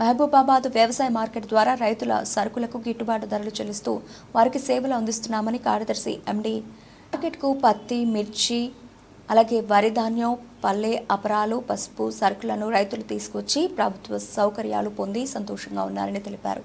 మహబూబాబాద్ వ్యవసాయ మార్కెట్ ద్వారా రైతుల సరుకులకు గిట్టుబాటు ధరలు చెల్లిస్తూ వారికి సేవలు అందిస్తున్నామని కార్యదర్శి ఎండి మార్కెట్కు పత్తి మిర్చి అలాగే వరి ధాన్యం పల్లె అపరాలు పసుపు సరుకులను రైతులు తీసుకొచ్చి ప్రభుత్వ సౌకర్యాలు పొంది సంతోషంగా ఉన్నారని తెలిపారు.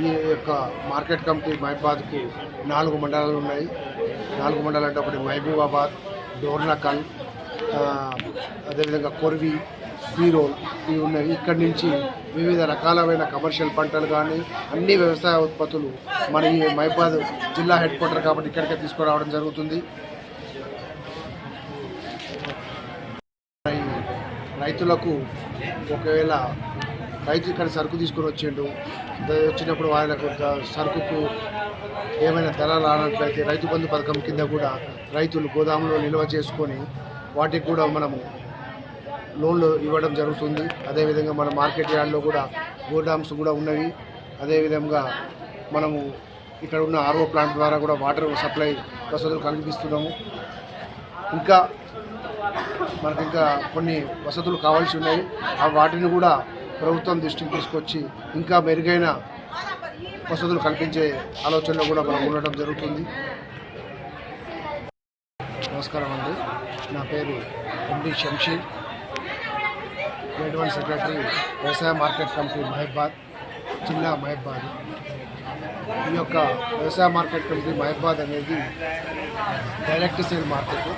ఈ యొక్క మార్కెట్ కమిటీ మహిబాద్కి నాలుగు మండలాలు ఉన్నాయి. నాలుగు మండలాలు అంటే ఒకటి మహబూబాబాద్ డోర్నకల్ అదేవిధంగా కొర్వి స్వీరోల్ ఇవి ఉన్నాయి. ఇక్కడి నుంచి వివిధ రకాలమైన కమర్షియల్ పంటలు కానీ అన్ని వ్యవసాయ ఉత్పత్తులు మన ఈ మహిబాద్ జిల్లా హెడ్ క్వార్టర్ కాబట్టి ఇక్కడికే తీసుకురావడం జరుగుతుంది. రైతులకు ఒకవేళ రైతు ఇక్కడ సరుకు తీసుకొని వచ్చిండు. వచ్చినప్పుడు వాళ్ళకు సరుకుకు ఏమైనా ధర రానట్లయితే రైతు బంధు పథకం కింద కూడా రైతులు గోదాములో నిల్వ చేసుకొని వాటికి కూడా మనము లోన్లు ఇవ్వడం జరుగుతుంది. అదేవిధంగా మన మార్కెట్ యార్డ్లో కూడా గోడామ్స్ కూడా ఉన్నవి. అదేవిధంగా మనము ఇక్కడ ఉన్న ఆర్ఓ ప్లాంట్ ద్వారా కూడా వాటర్ సప్లై వసతులు కల్పిస్తున్నాము. ఇంకా మనకు ఇంకా కొన్ని వసతులు కావాల్సి ఉన్నాయి. ఆ వాటిని కూడా ప్రభుత్వం దృష్టికి తీసుకొచ్చి ఇంకా మెరుగైన వసతులు కల్పించే ఆలోచనలో కూడా మనం ఉండటం జరుగుతుంది. నమస్కారం అండి. నా పేరు MD Shamsheer grade one secretary వ్యవసాయ మార్కెట్ కమిటీ మహబాద్ జిల్లా మహబాద్ ఈ యొక్క వ్యవసాయ మార్కెట్ కమిటీ మహబాద్ అనేది డైరెక్ట్ సేల్ మార్కెట్.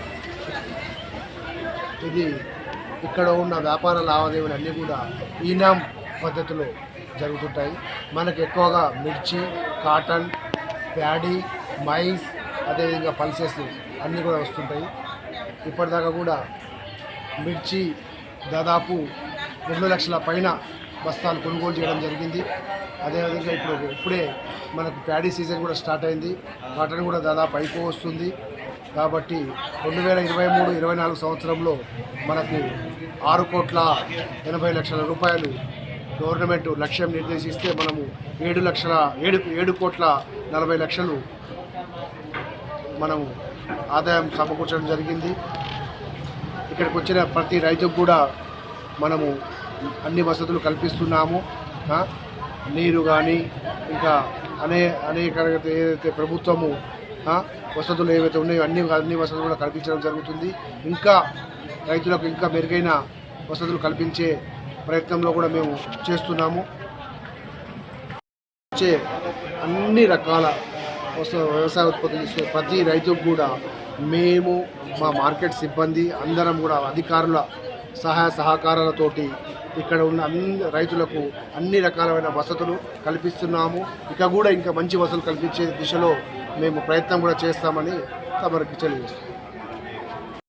ఇది ఇక్కడ ఉన్న వ్యాపార లావాదేవీలు అన్నీ కూడా ఈనాం పద్ధతిలో జరుగుతుంటాయి. మనకు ఎక్కువగా మిర్చి కాటన్ ప్యాడీ మైస్ అదేవిధంగా పల్సెస్ అన్నీ కూడా వస్తుంటాయి. ఇప్పటిదాకా కూడా మిర్చి దాదాపు రెండు లక్షల పైన బస్తాలు కొనుగోలు చేయడం జరిగింది. అదేవిధంగా ఇప్పుడు ఇప్పుడే మనకు ప్యాడీ సీజన్ కూడా స్టార్ట్ అయింది. కాటన్ కూడా దాదాపు అయిపో వస్తుంది కాబట్టి రెండు వేల ఇరవై మూడు ఇరవై నాలుగు సంవత్సరంలో మనకు ఆరు కోట్ల ఎనభై లక్షల రూపాయలు గవర్నమెంట్ లక్ష్యం నిర్దేశిస్తే మనము ఏడు లక్షల ఏడు ఏడు కోట్ల నలభై లక్షలు మనము ఆదాయం సమకూర్చడం జరిగింది. ఇక్కడికి వచ్చిన ప్రతి రైతుకు కూడా మనము అన్ని వసతులు కల్పిస్తున్నాము. నీరు కానీ ఇంకా అనే అనేక ఏదైతే ప్రభుత్వము వసతులు ఏవైతే ఉన్నాయో అన్ని అన్ని వసతులు కూడా కల్పించడం జరుగుతుంది. ఇంకా రైతులకు ఇంకా మెరుగైన వసతులు కల్పించే ప్రయత్నంలో కూడా మేము చేస్తున్నాము. వచ్చే అన్ని రకాల వ్యవసాయ ఉత్పత్తులు చేసే ప్రతి రైతుకు కూడా మేము మా మార్కెట్ సిబ్బంది అందరం కూడా అధికారుల సహాయ సహకారాలతోటి ఇక్కడ ఉన్న అన్ని రైతులకు అన్ని రకాలైన వసతులు కల్పిస్తున్నాము. ఇక కూడా ఇంకా మంచి వసతులు కల్పించే దిశలో మేము ప్రయత్నం కూడా చేస్తామని తమరికి తెలియజేస్తున్నాం.